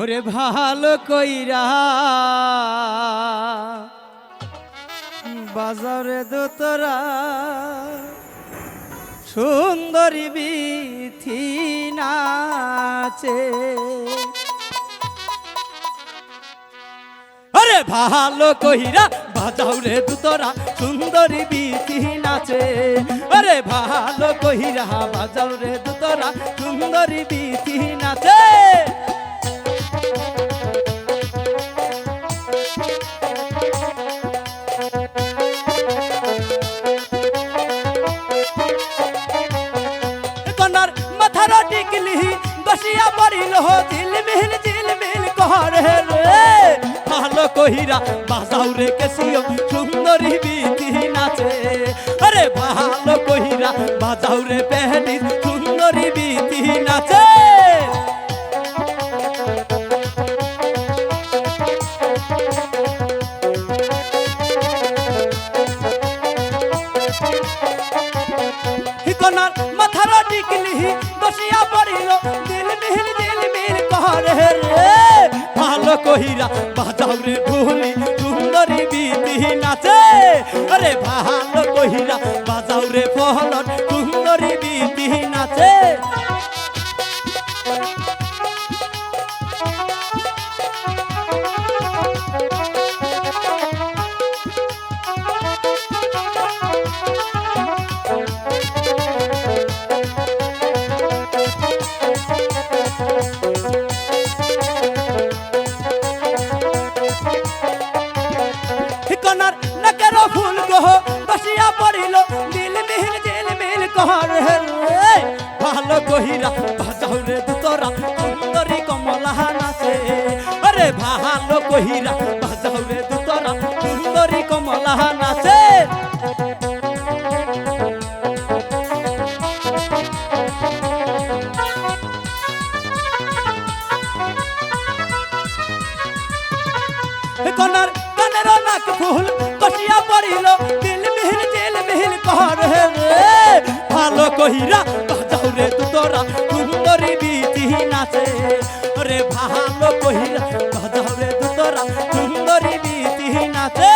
ওরে ভালো কইরা। বাজারে দোতরা, সুন্দরী বিথি নাচে। আরে ভালো কইরা, বাজাও রে দুতরা, সুন্দরী বিথি নাচে। আরে ভালো কইরা, বাজাও রে দুতরা, সুন্দরী বিথি নাচে। পড়িল দিল মিল জিল মিল করে রে। ভালো কহিরা, বাজাও রে কেসিও সুন্দরী বিধি নাচে। আরে ভালো কহিরা, বাজাও রে কহিরা বাজাও রে ঢুলি সুন্দরী বিধি নাচে। আরে ভালো কহিরা বাজাও রে কনার নাকের ফুল গহ বসিয়া পড়িল। দিল মিল দিল মিল কর রে ভালো কহিরা, বাজাও রে দুতরা সুন্দরী কমলা নাচে। আরে ভালো কহিরা, বাজাও রে দুতরা সুন্দরী কমলা নাচে। কানের নাক ফুল কষিয়া পড়িল। দিল মিহিল দিল মিহিল কর ভালো কহিরা, বাজাও রে তোরা সুন্দরী বিধি নাচে। রে ভালো কহিরা, বাজাও রে তোরা সুন্দরী বিধি নাচে।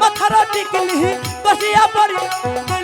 মাথার টিকলি বসিয়া পড়ি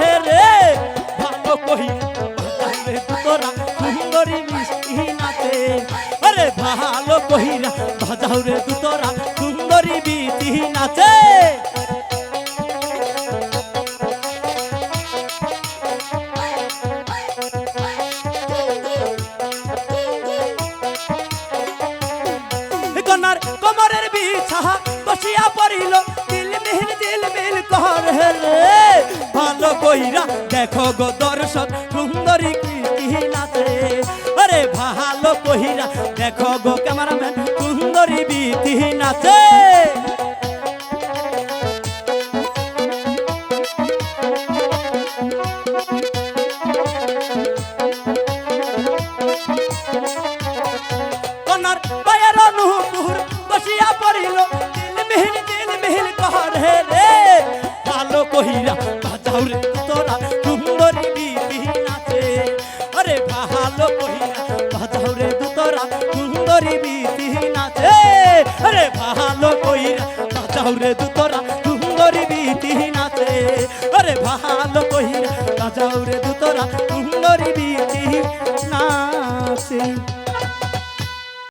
হে রে। ভালো কহি বাজারে তোরা সুন্দরী মিষ্টি নাচে আরে রে তোরা কইরা দেখো গো দর্শক সুন্দরী কৃতি নাচে আরে ভালো কইরা দেখো গো ক্যামেরাম্যান, সুন্দরী বিধি নাচে কহিরা বাজাও রে তোরা সুন্দরী বিধি নাচে আরে ভালো কহিরা বাজাও রে তোরা সুন্দরী বিধি নাচে আরে ভালো কহিরা বাজাও রে তোরা সুন্দরী বিধি নাচে আরে ভালো কহিরা বাজাও রে তোরা সুন্দরী বিধি নাচে